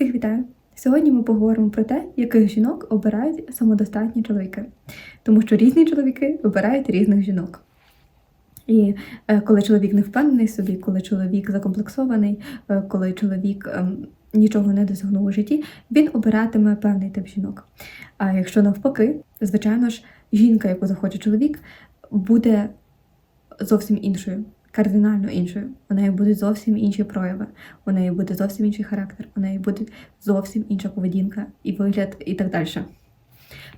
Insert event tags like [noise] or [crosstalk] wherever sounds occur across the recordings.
Всіх вітаю! Сьогодні ми поговоримо про те, яких жінок обирають самодостатні чоловіки, тому що різні чоловіки обирають різних жінок. І е, коли чоловік не впевнений собі, коли чоловік закомплексований, е, коли чоловік ем, нічого не досягнув у житті, він обиратиме певний тип жінок. А якщо навпаки, звичайно ж, жінка, яку захоче чоловік, буде зовсім іншою, кардинально іншою. У неї будуть зовсім інші прояви, у неї буде зовсім інший характер, у неї буде зовсім інша поведінка і вигляд, і так далі.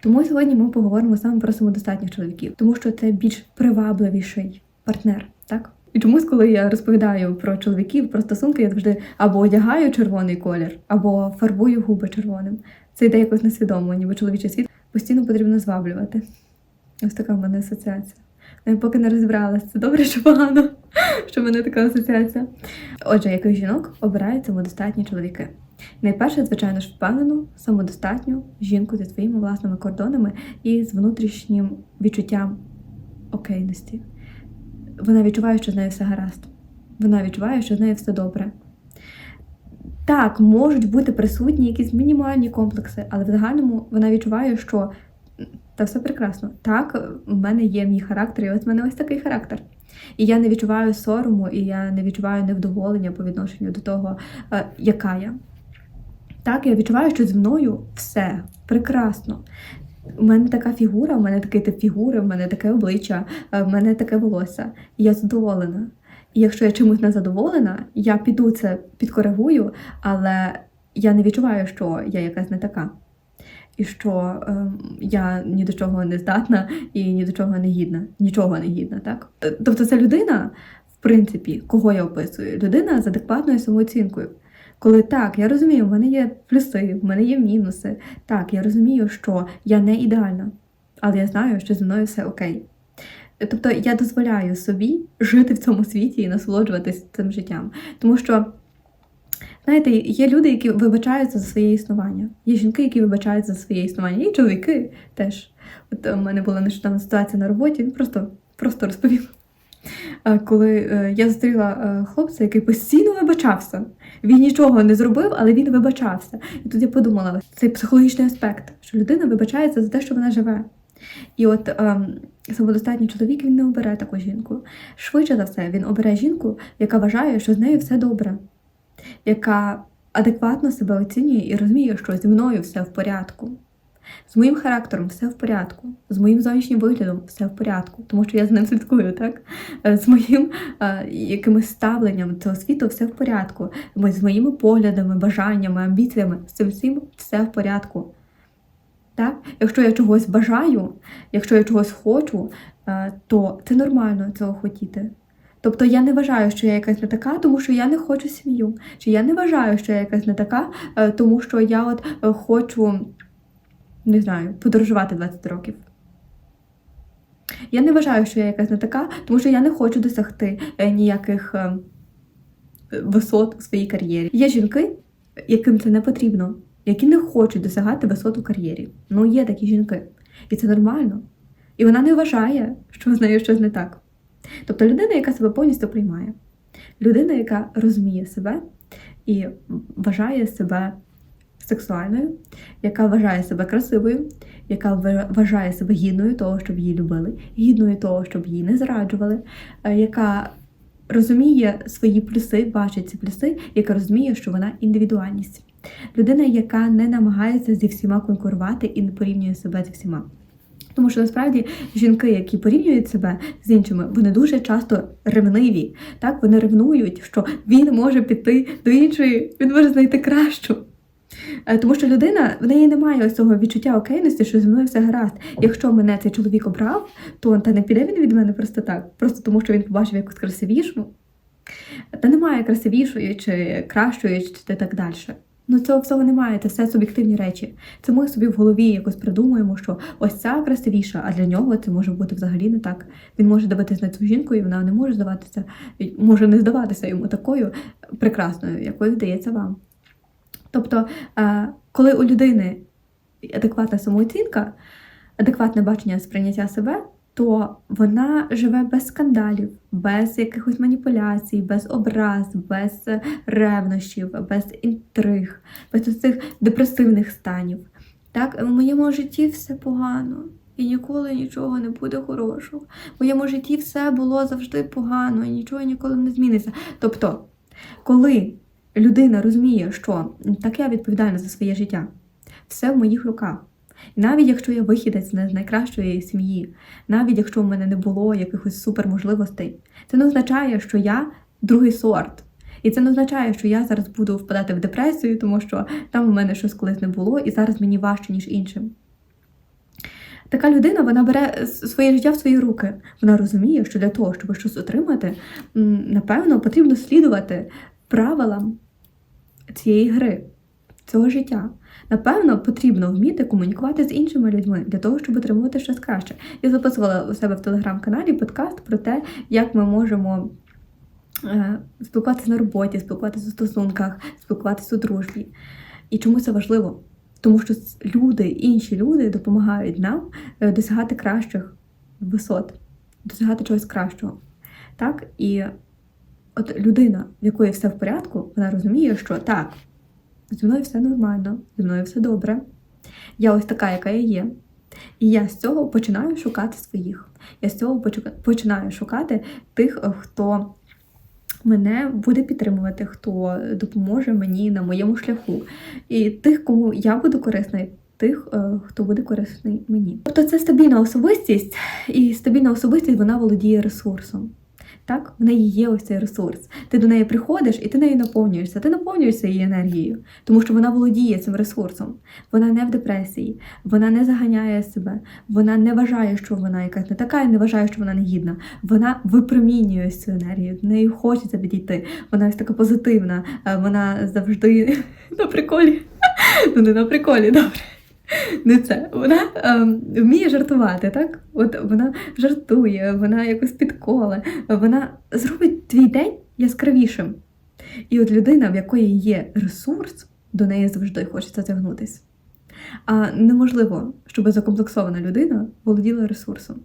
Тому сьогодні ми поговоримо саме про самодостатніх чоловіків, тому що це більш привабливіший партнер, так? І чомусь, коли я розповідаю про чоловіків, про стосунки, я завжди або одягаю червоний колір, або фарбую губи червоним. Це йде якось несвідомо, ніби чоловічий світ постійно потрібно зваблювати. Ось така в мене асоціація. Я поки не розібралася, це добре чи погано, що в мене така асоціація. Отже, яких жінок обирають самодостатні чоловіки? Найперше, звичайно ж, впевнену, самодостатню жінку зі своїми власними кордонами і з внутрішнім відчуттям окейності. Вона відчуває, що з нею все гаразд. Вона відчуває, що з нею все добре. Так, можуть бути присутні якісь мінімальні комплекси, але в загальному вона відчуває, що та все прекрасно. Так, в мене є мій характер, і ось в мене ось такий характер. І я не відчуваю сорому, і я не відчуваю невдоволення по відношенню до того, е, яка я. Так, я відчуваю, що зі мною все прекрасно. У мене така фігура, у мене такий тип фігури, у мене таке обличчя, е, в мене таке волосся. Я задоволена. І якщо я чимось не задоволена, я піду це підкоригую, але я не відчуваю, що я якась не така. І що е, я ні до чого не здатна і ні до чого не гідна, нічого не гідна, так? Тобто це людина, в принципі, кого я описую, людина з адекватною самооцінкою. Коли так, я розумію, в мене є плюси, в мене є мінуси. Так, я розумію, що я не ідеальна, але я знаю, що зі мною все окей. Тобто я дозволяю собі жити в цьому світі і насолоджуватись цим життям. Тому що, знаєте, є люди, які вибачаються за своє існування. Є жінки, які вибачаються за своє існування, і чоловіки теж. От у мене була нещодавна ситуація на роботі, він просто, просто розповів. Е, Коли е, я зустріла е, хлопця, який постійно вибачався. Він нічого не зробив, але він вибачався. І тут я подумала, цей психологічний аспект, що людина вибачається за те, що вона живе. І от ем, самодостатній чоловік він не обере таку жінку. Швидше за все, він обере жінку, яка вважає, що з нею все добре, яка адекватно себе оцінює і розуміє, що зі мною все в порядку. З моїм характером все в порядку, з моїм зовнішнім виглядом все в порядку, тому що я за ним слідкую, так? Е, З моїм е, якимось ставленням цього світу все в порядку. З моїми поглядами, бажаннями, амбіціями, з цим всім все в порядку. Так? Якщо я чогось бажаю, якщо я чогось хочу, е, то це нормально цього хотіти. Тобто я не вважаю, що я якась не така, тому що я не хочу сім'ю. Чи я не вважаю, що я якась не така, е, тому що я от е, хочу, не знаю, подорожувати 20 років. Я не вважаю, що я якась не така, тому що я не хочу досягти е, ніяких висот у своїй кар'єрі. Є жінки, яким це не потрібно, які не хочуть досягати висот у кар'єрі. Ну, є такі жінки. І це нормально. І вона не вважає, що з нею щось не так. Тобто людина, яка себе повністю приймає, людина, яка розуміє себе і вважає себе сексуальною, яка вважає себе красивою, яка вважає себе гідною того, щоб її любили, гідною того, щоб її не зраджували, е, яка розуміє свої плюси, бачить ці плюси, яка розуміє, що вона індивідуальність. Людина, яка не намагається зі всіма конкурувати і не порівнює себе зі всіма. Тому що насправді жінки, які порівнюють себе з іншими, вони дуже часто ревниві. Так, вони ревнують, що він може піти до іншої, він може знайти кращу. Е, Тому що людина в неї немає ось цього відчуття окейності, що зі мною все гаразд. Якщо мене цей чоловік обрав, то та не піде він від мене просто так, просто тому що він побачив якусь красивішу. Та немає красивішої чи кращої, чи так далі. Ну цього всього немає, це все суб'єктивні речі. Це ми собі в голові якось придумуємо, що ось ця красивіша, а для нього це може бути взагалі не так. Він може дивитися на цю жінку, і вона не може здаватися, може не здаватися йому такою прекрасною, якою здається вам. Тобто, е, коли у людини адекватна самооцінка, адекватне бачення сприйняття себе, то вона живе без скандалів, без якихось маніпуляцій, без образ, без ревнощів, без інтриг, без цих депресивних станів. Так, в моєму житті все погано. І ніколи нічого не буде хорошого. В моєму житті все було завжди погано, і нічого ніколи не зміниться. Тобто, коли людина розуміє, що так я відповідальна за своє життя, все в моїх руках. Навіть якщо я вихідець з найкращої сім'ї, навіть якщо в мене не було якихось суперможливостей, це не означає, що я другий сорт. І це не означає, що я зараз буду впадати в депресію, тому що там у мене щось колись не було, і зараз мені важче, ніж іншим. Така людина вона бере своє життя в свої руки. Вона розуміє, що для того, щоб щось отримати, напевно, потрібно слідувати правилам цієї гри, цього життя. Напевно, потрібно вміти комунікувати з іншими людьми для того, щоб отримувати щось краще. Я записувала у себе в телеграм-каналі подкаст про те, як ми можемо е, спілкуватися на роботі, спілкуватися у стосунках, спілкуватися у дружбі. І чому це важливо? Тому що люди, інші люди допомагають нам е, досягати кращих висот, досягати чогось кращого. Так? І от людина, в якої все в порядку, вона розуміє, що так, зі мною все нормально, зі мною все добре. Я ось така, яка я є. І я з цього починаю шукати своїх. Я з цього починаю шукати тих, е, хто мене буде підтримувати, хто допоможе мені на моєму шляху. І тих, кому я буду корисна, тих, е, хто буде корисний мені. Тобто це стабільна особистість, і стабільна особистість вона володіє ресурсом. Так, в неї є ось цей ресурс. Ти до неї приходиш і ти нею наповнюєшся. Ти наповнюєшся її енергією, тому що вона володіє цим ресурсом. Вона не в депресії, вона не заганяє себе, вона не вважає, що вона якась не така, і не вважає, що вона не гідна. Вона випромінює цю енергію. До неї хочеться підійти. Вона ось така позитивна. е, Вона завжди [laughs] на приколі. [laughs] Ну не на приколі, добре. [laughs] Не це. Вона ем, вміє жартувати, так? От вона жартує, вона якось підколе, вона зробить твій день яскравішим. І от людина, в якої є ресурс, до неї завжди хочеться тягнутись. А неможливо, щоб закомплексована людина володіла ресурсом.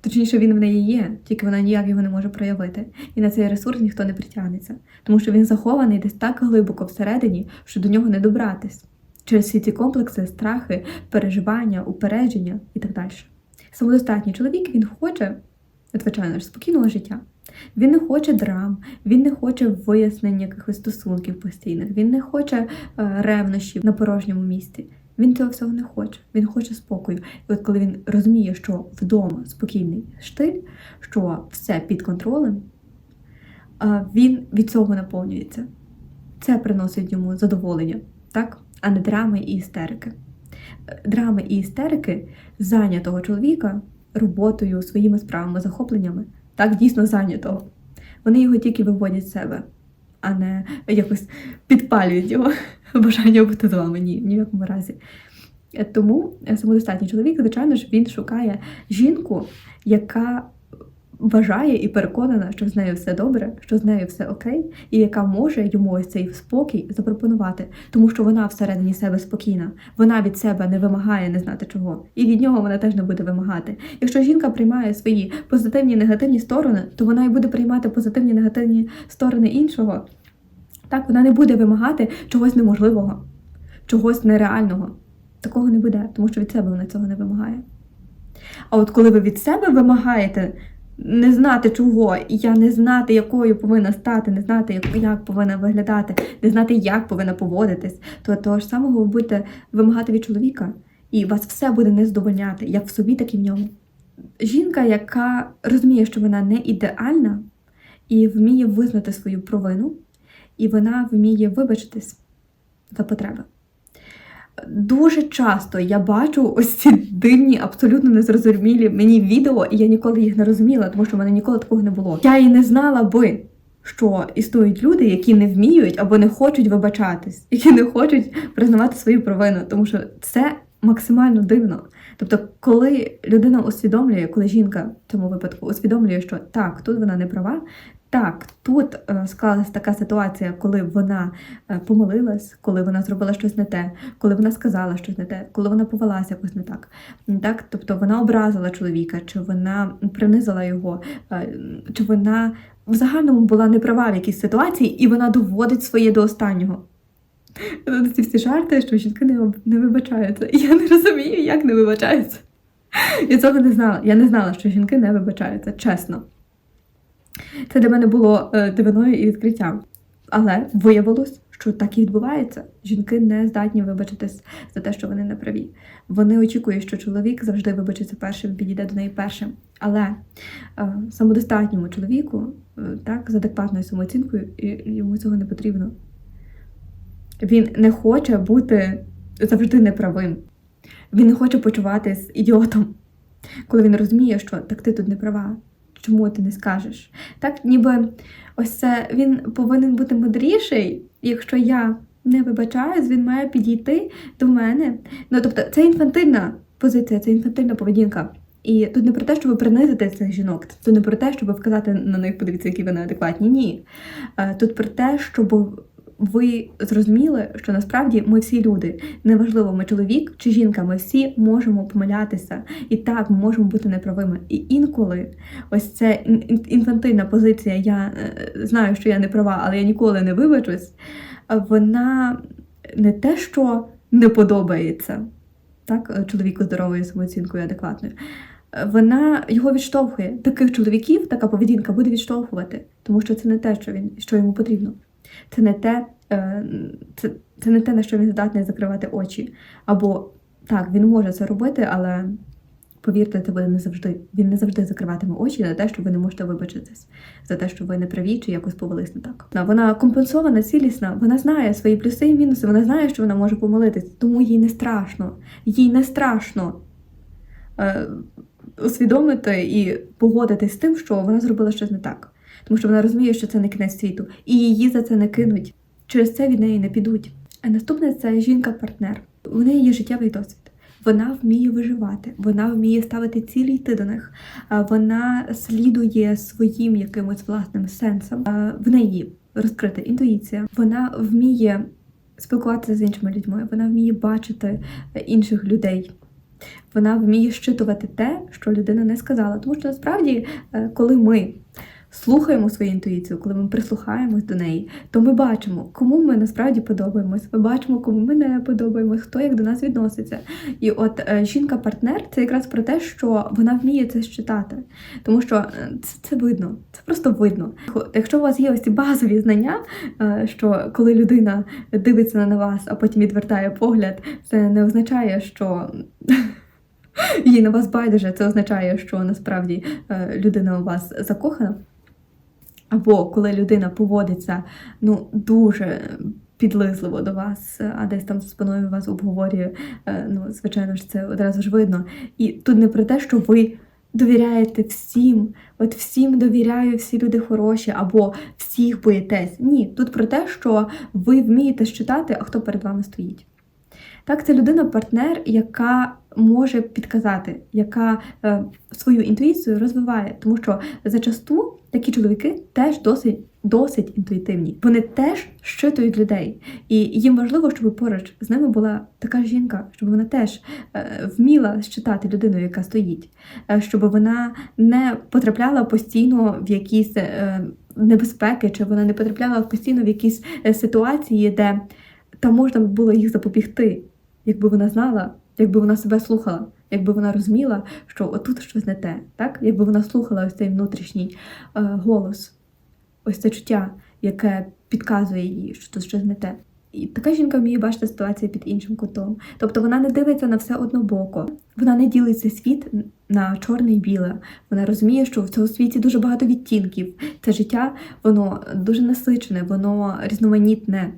Точніше, він в неї є, тільки вона ніяк його не може проявити. І на цей ресурс ніхто не притягнеться, тому що він захований десь так глибоко всередині, що до нього не добратись через всі ці комплекси, страхи, переживання, упередження і так далі. Самодостатній чоловік він хоче, звичайно ж, спокійного життя. Він не хоче драм, він не хоче вияснення якихось стосунків постійних, він не хоче е, ревнощів на порожньому місці. Він цього всього не хоче. Він хоче спокою. І от коли він розуміє, що вдома спокійний штиль, що все під контролем, е, він від цього наповнюється. Це приносить йому задоволення, так? А не драми і істерики. Драми і істерики зайнятого чоловіка роботою, своїми справами, захопленнями, так дійсно зайнятого. Вони його тільки виводять з себе, а не якось підпалюють його [laughs] бажання бути з вами. Ні, ні в якому разі. Тому самодостатній чоловік, звичайно ж, він шукає жінку, яка вважає і переконана, що з нею все добре, що з нею все окей, і яка може йому ось цей спокій запропонувати, тому що вона всередині себе спокійна, вона від себе не вимагає не знати чого, і від нього вона теж не буде вимагати. Якщо жінка приймає свої позитивні і негативні сторони, то вона і буде приймати позитивні і негативні сторони іншого. Так, вона не буде вимагати чогось неможливого, чогось нереального. Такого не буде, тому що від себе вона цього не вимагає. А от коли ви від себе вимагаєте не знати чого, я не знати, якою повинна стати, не знати, як, як повинна виглядати, не знати, як повинна поводитись, то того ж самого ви будете вимагати від чоловіка, і вас все буде не задовольняти, як в собі, так і в ньому. Жінка, яка розуміє, що вона не ідеальна, і вміє визнати свою провину, і вона вміє вибачитись за потреби. Дуже часто я бачу ось ці дивні, абсолютно незрозумілі мені відео, і я ніколи їх не розуміла, тому що в мене ніколи такого не було. Я і не знала би, що існують люди, які не вміють або не хочуть вибачатись, які не хочуть признавати свою провину, тому що це максимально дивно. Тобто, коли людина усвідомлює, коли жінка в цьому випадку усвідомлює, що так, тут вона не права, Так, тут е, склалась така ситуація, коли вона е, помилилась, коли вона зробила щось не те, коли вона сказала щось не те, коли вона повелася якось не так. Так? Тобто вона образила чоловіка, чи вона принизила його, е, чи вона в загальному була неправа в якійсь ситуації, і вона доводить своє до останнього. Ці всі жарти, що жінки не, не вибачаються. [laughs] Я не розумію, як не вибачаються. Я цього не знала. Я не знала, що жінки не вибачаються, чесно. Це для мене було е, дивиною і відкриттям. Але виявилось, що так і відбувається. Жінки не здатні вибачитись за те, що вони не праві. Вони очікують, що чоловік завжди вибачиться першим, підійде до неї першим. Але е, самодостатньому чоловіку, е, так, з адекватною самооцінкою, йому цього не потрібно. Він не хоче бути завжди неправим. Він не хоче почуватись ідіотом, коли він розуміє, що так ти тут не права. Чому ти не скажеш? Так, ніби ось це він повинен бути мудріший. Якщо я не вибачаюсь, він має підійти до мене. Ну тобто, це інфантильна позиція, це інфантильна поведінка. І тут не про те, щоб принизити цих жінок, тут не про те, щоб вказати на них, подивіться, які вони адекватні. Ні. Е, Тут про те, щоб ви зрозуміли, що насправді ми всі люди. Неважливо, ми чоловік чи жінка, ми всі можемо помилятися. І так, ми можемо бути неправими. І інколи ось це ін- ін- інфантильна позиція, я е, знаю, що я не права, але я ніколи не вибачусь, вона не те, що не подобається, так, чоловіку здоровою самооцінкою адекватною. Вона його відштовхує. Таких чоловіків така поведінка буде відштовхувати, тому що це не те, що він що йому потрібно. Це не те, е, це, це не те, на що він здатний закривати очі. Або так, він може це робити, але повірте, це буде не завжди. Він не завжди закриватиме очі на те, що ви не можете вибачитись за те, що ви не праві чи якось повелись не так. Вона компенсована, цілісна, вона знає свої плюси і мінуси, вона знає, що вона може помилитись, тому їй не страшно. Їй не страшно е, усвідомити і погодитись з тим, що вона зробила щось не так. Тому що вона розуміє, що це не кінець світу, і її за це не кинуть. Через це від неї не підуть. А наступне це жінка-партнер. У неї є життєвий досвід. Вона вміє виживати, вона вміє ставити цілі йти до них. Вона слідує своїм якимось власним сенсом. В неї розкрита інтуїція. Вона вміє спілкуватися з іншими людьми. Вона вміє бачити е, інших людей. Вона вміє щитувати те, що людина не сказала. Тому що насправді, е, коли ми слухаємо свою інтуїцію, коли ми прислухаємось до неї, то ми бачимо, кому ми насправді подобаємось. Ми бачимо, кому ми не подобаємось, хто як до нас відноситься. І от е, жінка-партнер це якраз про те, що вона вміє це считати. Тому що е, це, це видно, це просто видно. Якщо у вас є ось ці базові знання, е, що коли людина дивиться на вас, а потім відвертає погляд, це не означає, що. [laughs] Їй на вас байдуже, це означає, що насправді людина у вас закохана. Або коли людина поводиться ну, дуже підлизливо до вас, а десь там за спиною вас обговорює, е, ну, звичайно ж, це одразу ж видно. І тут не про те, що ви довіряєте всім, от всім довіряю, всі люди хороші, або всіх боїтесь. Ні, тут про те, що ви вмієте щитати, а хто перед вами стоїть. Так, це людина-партнер, яка може підказати, яка е, свою інтуїцію розвиває, тому що зачасту такі чоловіки теж досить, досить інтуїтивні. Вони теж щитують людей, і їм важливо, щоб поруч з ними була така жінка, щоб вона теж е, вміла щитати людину, яка стоїть, е, щоб вона не потрапляла постійно в якісь е, небезпеки, чи вона не потрапляла постійно в якісь е, ситуації, де там можна було їх запобігти, якби вона знала, якби вона себе слухала, якби вона розуміла, що отут щось не те, так? Якби вона слухала ось цей внутрішній е, голос, ось це чуття, яке підказує їй, що тут щось не те. І така жінка вміє бачити ситуацію під іншим кутом. Тобто вона не дивиться на все однобоко, вона не ділиться світ на чорне і біле. Вона розуміє, що в цьому світі дуже багато відтінків. Це життя, воно дуже насичене, воно різноманітне.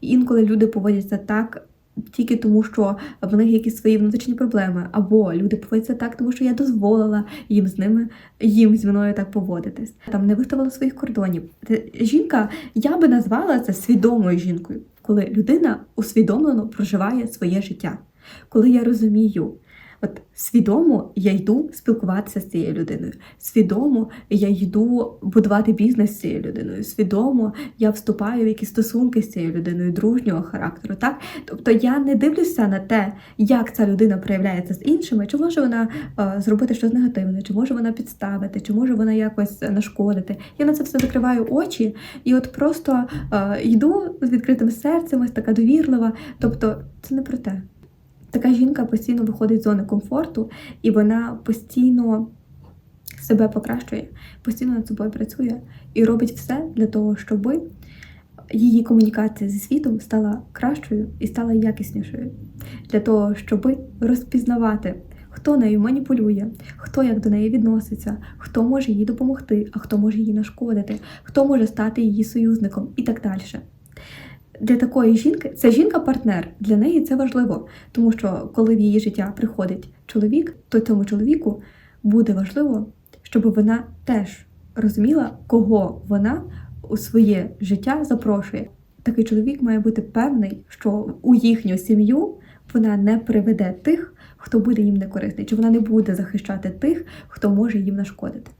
Інколи люди поводяться так тільки тому, що в них якісь свої внутрішні проблеми, або люди поводяться так, тому що я дозволила їм з ними, їм зі мною так поводитись. Там не виставила своїх кордонів. Жінка, я би назвала це свідомою жінкою, коли людина усвідомлено проживає своє життя. Коли я розумію, От свідомо я йду спілкуватися з цією людиною. Свідомо я йду будувати бізнес з цією людиною. Свідомо я вступаю в якісь стосунки з цією людиною дружнього характеру. Так, тобто я не дивлюся на те, як ця людина проявляється з іншими, чи може вона е, зробити щось негативне, чи може вона підставити, чи може вона якось нашкодити. Я на це все закриваю очі і от просто е, йду з відкритим серцем, ось така довірлива. Тобто, це не про те. Така жінка постійно виходить з зони комфорту, і вона постійно себе покращує, постійно над собою працює і робить все для того, щоб її комунікація зі світом стала кращою і стала якіснішою, для того, щоб розпізнавати, хто нею маніпулює, хто як до неї відноситься, хто може їй допомогти, а хто може їй нашкодити, хто може стати її союзником і так далі для такої жінки це жінка-партнер. Для неї це важливо, тому що коли в її життя приходить чоловік, то цьому чоловіку буде важливо, щоб вона теж розуміла, кого вона у своє життя запрошує. Такий чоловік має бути певний, що у їхню сім'ю вона не приведе тих, хто буде їм не корисний, чи вона не буде захищати тих, хто може їм нашкодити.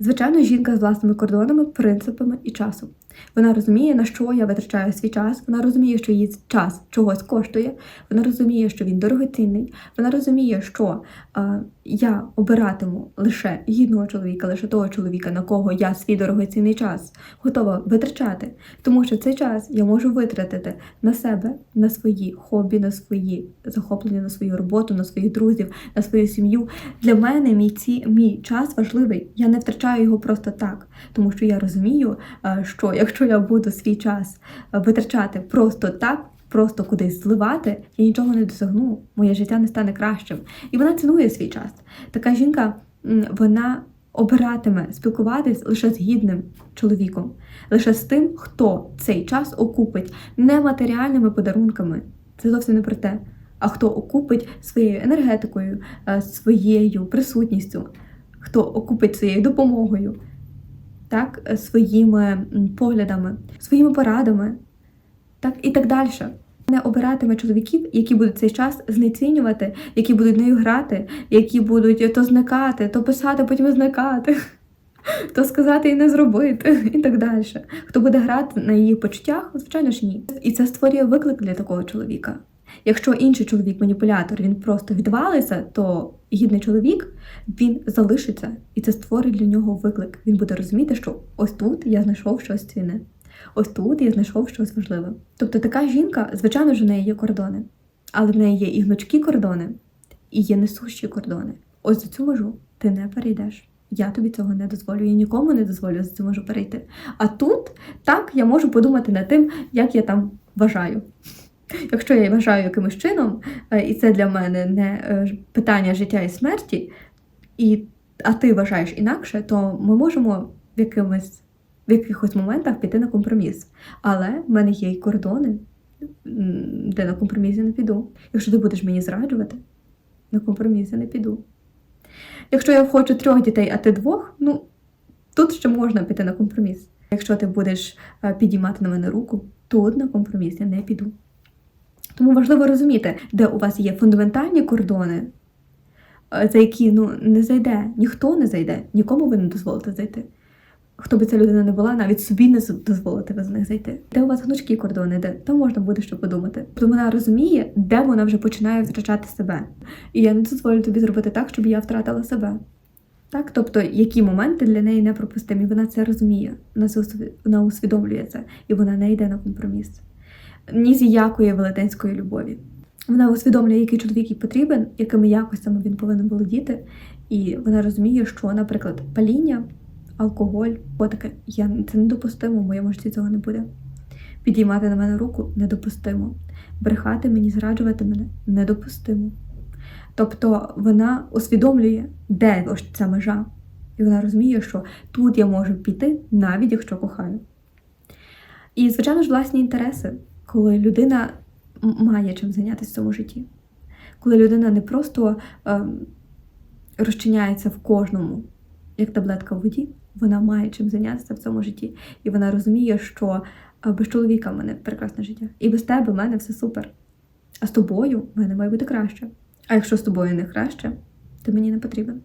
Звичайно, жінка з власними кордонами, принципами і часом. Вона розуміє, на що я витрачаю свій час. Вона розуміє, що її час чогось коштує. Вона розуміє, що він дорогоцінний. Вона розуміє, що е, я обиратиму лише гідного чоловіка, лише того чоловіка, на кого я свій дорогоцінний час готова витрачати. Тому що цей час я можу витратити на себе, на свої хобі, на свої захоплення, на свою роботу, на своїх друзів, на свою сім'ю. Для мене мій ці мій час важливий. Я не втрачаю його просто так, тому що я розумію, е, що якщо я буду свій час е, витрачати просто так, просто кудись зливати, я нічого не досягну, моє життя не стане кращим. І вона цінує свій час. Така жінка, вона обиратиме спілкуватись лише з гідним чоловіком, лише з тим, хто цей час окупить не матеріальними подарунками. Це зовсім не про те. А хто окупить своєю енергетикою, е, своєю присутністю, хто окупить своєю допомогою, так, е, своїми поглядами, своїми порадами, так, і так далі. Не обиратиме чоловіків, які будуть цей час знецінювати, які будуть нею грати, які будуть то зникати, то писати, потім зникати, [laughs] то сказати і не зробити, [laughs] і так далі. Хто буде грати на її почуттях, звичайно ж ні. І це створює виклик для такого чоловіка. Якщо інший чоловік-маніпулятор він просто відвалиться, то гідний чоловік він залишиться, і це створить для нього виклик. Він буде розуміти, що ось тут я знайшов щось цінне, ось тут я знайшов щось важливе. Тобто така жінка, звичайно ж, в неї є кордони, але в неї є і гнучкі кордони, і є несущі кордони. Ось за цю межу ти не перейдеш. Я тобі цього не дозволю, я нікому не дозволю за цю можу перейти. А тут так я можу подумати над тим, як я там вважаю. Якщо я вважаю якимось чином, е, і це для мене не е, питання життя і смерті, і, а ти вважаєш інакше, то ми можемо в якимось, в якихось моментах піти на компроміс. Але в мене є й кордони, де на компроміс я не піду. Якщо ти будеш мені зраджувати, на компроміс я не піду. Якщо я хочу трьох дітей, а ти двох, ну тут ще можна піти на компроміс. Якщо ти будеш е, підіймати на мене руку, тут на компроміс я не піду. Тому важливо розуміти, де у вас є фундаментальні кордони, е, за які ну, не зайде, ніхто не зайде, нікому ви не дозволите зайти. Хто би ця людина не була, навіть собі не дозволите ви з них зайти. Де у вас гнучкі кордони, де там можна буде що подумати. Тому вона розуміє, де вона вже починає втрачати себе. І я не дозволю тобі зробити так, щоб я втратила себе. Так, тобто, які моменти для неї непропустимі, вона це розуміє, вона усвідомлює це, і вона не йде на компроміс ні з якої велетенської любові. Вона усвідомлює, який чоловік їй потрібен, якими якостями він повинен володіти. І вона розуміє, що, наприклад, паління, алкоголь, таке, я це недопустимо, в моєму житті цього не буде. Підіймати на мене руку недопустимо. Брехати мені, зраджувати мене недопустимо. Тобто вона усвідомлює, де ось ця межа. І вона розуміє, що тут я можу піти, навіть якщо кохаю. І, звичайно ж, власні інтереси коли людина має чим зайнятися в цьому житті, коли людина не просто е, розчиняється в кожному, як таблетка в воді, вона має чим зайнятися в цьому житті. І вона розуміє, що е, без чоловіка в мене прекрасне життя. І без тебе в мене все супер. А з тобою в мене має бути краще. А якщо з тобою не краще, то мені не потрібен.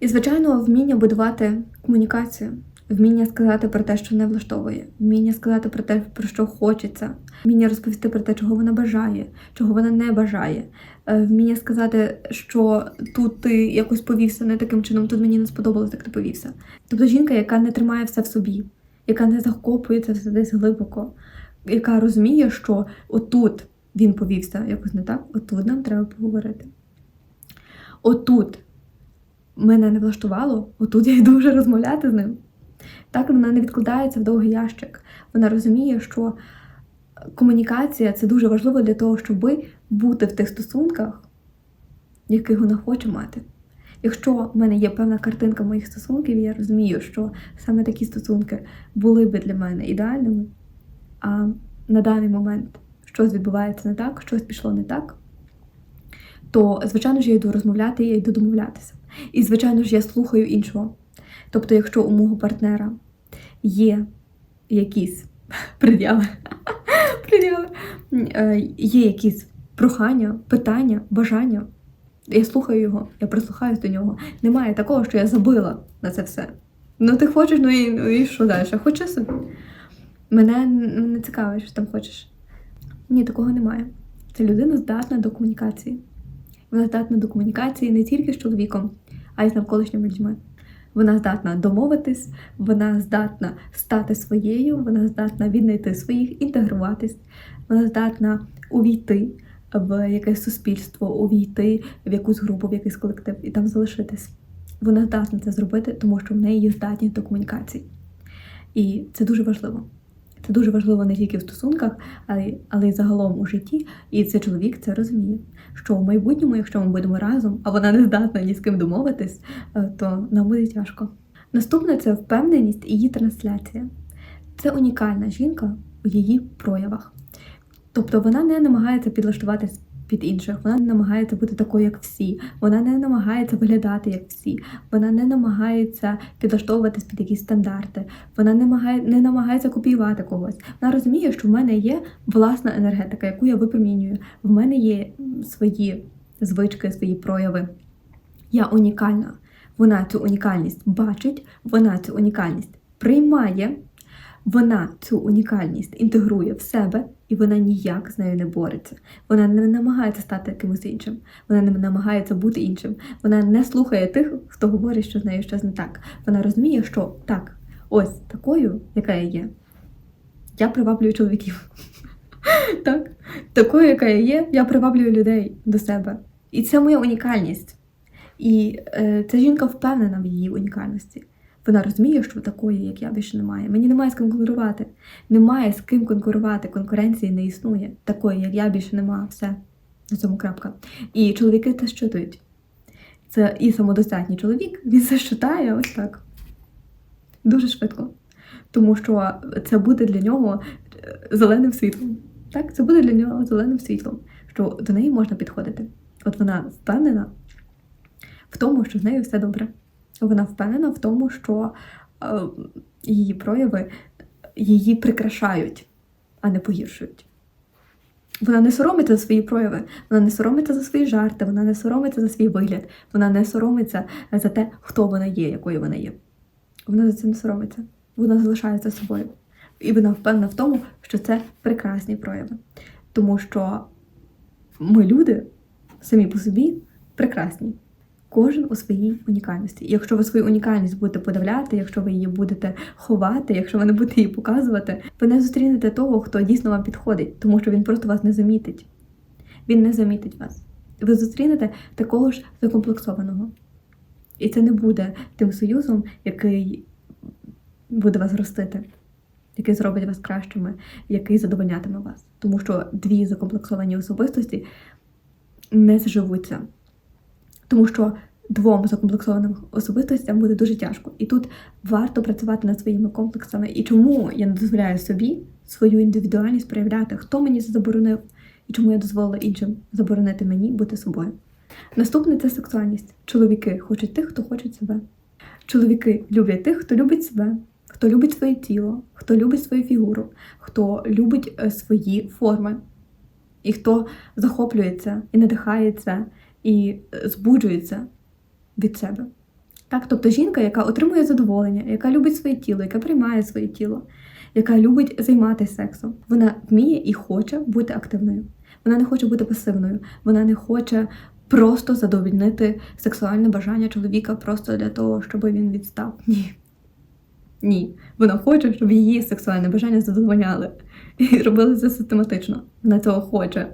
І, звичайно, вміння будувати комунікацію, вміння сказати про те, що не влаштовує, вміння сказати про те, про що хочеться, вміння розповісти про те, чого вона бажає, чого вона не бажає, е, вміння сказати, що тут ти якось повівся не таким чином, тут мені не сподобалось, як ти повівся. Тобто жінка, яка не тримає все в собі, яка не захоплюється все десь глибоко, яка розуміє, що отут він повівся якось не так, отут нам треба поговорити. Отут мене не влаштувало, отут я йду [laughs] вже розмовляти з ним. Так вона не відкладається в довгий ящик. Вона розуміє, що комунікація це дуже важливо для того, щоб бути в тих стосунках, яких вона хоче мати. Якщо в мене є певна картинка моїх стосунків, я розумію, що саме такі стосунки були би для мене ідеальними, а на даний момент щось відбувається не так, щось пішло не так, то, звичайно ж, я йду розмовляти, я йду домовлятися. І, звичайно ж, я слухаю іншого. Тобто, якщо у мого партнера є якісь [laughs] пред'яви, [laughs] е, є якісь прохання, питання, бажання, я слухаю його, я прислухаюсь до нього. Немає такого, що я забила на це все. Ну, ти хочеш, ну і, ну, і що далі? Хоче собі. Мене не цікавить, що там хочеш. Ні, такого немає. Ця людина здатна до комунікації. Вона здатна до комунікації не тільки з чоловіком, а й з навколишніми людьми. Вона здатна домовитись, вона здатна стати своєю, вона здатна віднайти своїх, інтегруватись, вона здатна увійти в якесь суспільство, увійти в якусь групу, в якийсь колектив і там залишитись. Вона здатна це зробити, тому що в неї є здатність до комунікації. І це дуже важливо. Це дуже важливо не тільки в стосунках, але, й загалом у житті. І цей чоловік це розуміє, що в майбутньому, якщо ми будемо разом, а вона не здатна ні з ким домовитись, е, то нам буде тяжко. Наступне це впевненість і її трансляція. Це унікальна жінка у її проявах. Тобто вона не намагається підлаштуватись під інших, вона не намагається бути такою, як всі, вона не намагається виглядати як всі, вона не намагається підлаштовуватись під якісь стандарти, вона не намагає, не намагається копіювати когось. Вона розуміє, що в мене є власна енергетика, яку я випромінюю. В мене є свої звички, свої прояви. Я унікальна. Вона цю унікальність бачить, вона цю унікальність приймає. Вона цю унікальність інтегрує в себе, і вона ніяк з нею не бореться. Вона не намагається стати кимось іншим, вона не намагається бути іншим. Вона не слухає тих, хто говорить, що з нею щось не так. Вона розуміє, що так, ось такою, яка я є, я приваблюю чоловіків. [laughs] Так, такою, яка я є, я приваблюю людей до себе. І це моя унікальність. І е, ця жінка впевнена в її унікальності. Вона розуміє, що такої, як я, більше немає. Мені немає з ким конкурувати. Немає з ким конкурувати. Конкуренції не існує. Такої, як я, більше немає. Все. На цьому крапка. І чоловіки це щитують. Це і самодостатній чоловік, він це щитає ось так. Дуже швидко. Тому що це буде для нього е, зеленим світлом. Так, це буде для нього зеленим світлом, що до неї можна підходити. От вона впевнена в тому, що з нею все добре. Вона впевнена в тому, що е, її прояви її прикрашають, а не погіршують. Вона не соромиться за свої прояви, вона не соромиться за свої жарти, вона не соромиться за свій вигляд, вона не соромиться за те, хто вона є, якою вона є. Вона за це не соромиться. Вона залишається собою. І вона впевнена в тому, що це прекрасні прояви. Тому що ми люди самі по собі прекрасні. Кожен у своїй унікальності. І якщо ви свою унікальність будете подавляти, якщо ви її будете ховати, якщо ви не будете її показувати, ви не зустрінете того, хто дійсно вам підходить, тому що він просто вас не замітить. Він не замітить вас. Ви зустрінете такого ж закомплексованого. І це не буде тим союзом, який буде вас ростити, який зробить вас кращими, який задовольнятиме вас. Тому що дві закомплексовані особистості не зживуться. Тому що двом закомплексованим особистостям буде дуже тяжко. І тут варто працювати над своїми комплексами. І чому я не дозволяю собі свою індивідуальність проявляти, хто мені заборонив, і чому я дозволила іншим заборонити мені бути собою. Наступне це сексуальність. Чоловіки хочуть тих, хто хоче себе. Чоловіки люблять тих, хто любить себе, хто любить своє тіло, хто любить свою фігуру, хто любить е, свої форми, і хто захоплюється і надихається і е, збуджуються від себе. Так, тобто жінка, яка отримує задоволення, яка любить своє тіло, яка приймає своє тіло, яка любить займатися сексом, вона вміє і хоче бути активною. Вона не хоче бути пасивною, вона не хоче просто задовольнити сексуальне бажання чоловіка просто для того, щоб він відстав. [laughs] Ні. Ні. Вона хоче, щоб її сексуальне бажання задовольняли. І робили це систематично. Вона цього хоче.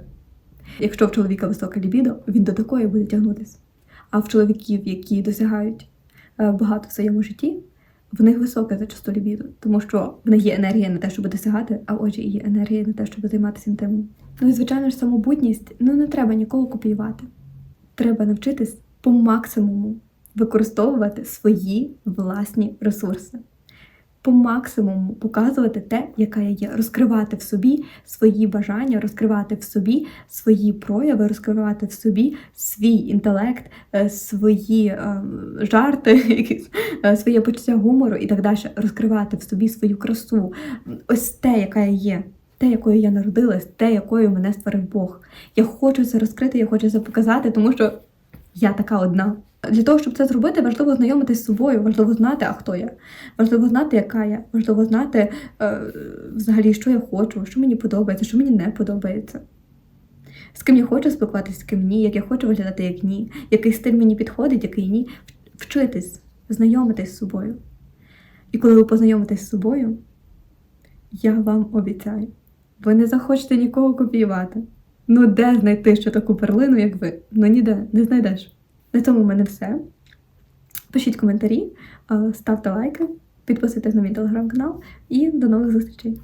Якщо в чоловіка високе лібідо, він до такої буде тягнутися. А в чоловіків, які досягають е, багато в своєму житті, в них високе зачасту лібідо, тому що в них є енергія на те, щоб досягати, а отже, є енергія на те, щоб займатися інтимом. Ну і звичайно ж, самобутність ну не треба нікого копіювати. Треба навчитись по максимуму використовувати свої власні ресурси. По максимуму показувати те, яка я є, розкривати в собі свої бажання, розкривати в собі свої прояви, розкривати в собі свій інтелект, е, свої е, жарти, [laughs] якісь, е, своє почуття гумору і так далі. Розкривати в собі свою красу. Ось те, яка я є, те, якою я народилась, те, якою мене створив Бог. Я хочу це розкрити, я хочу це показати, тому що я така одна. Для того, щоб це зробити, важливо знайомитись з собою, важливо знати, а хто я. Важливо знати, яка я, важливо знати е, взагалі, що я хочу, що мені подобається, що мені не подобається. З ким я хочу спілкуватися, з ким ні, як я хочу виглядати, як ні, який стиль мені підходить, який ні. Вчитись, знайомитись з собою. І коли ви познайомитесь з собою, я вам обіцяю, ви не захочете нікого копіювати. Ну, де знайти ще таку перлину, як ви? Ну ніде, не знайдеш. На цьому в мене все. Пишіть коментарі, ставте лайки, підписуйтесь на мій телеграм-канал і до нових зустрічей.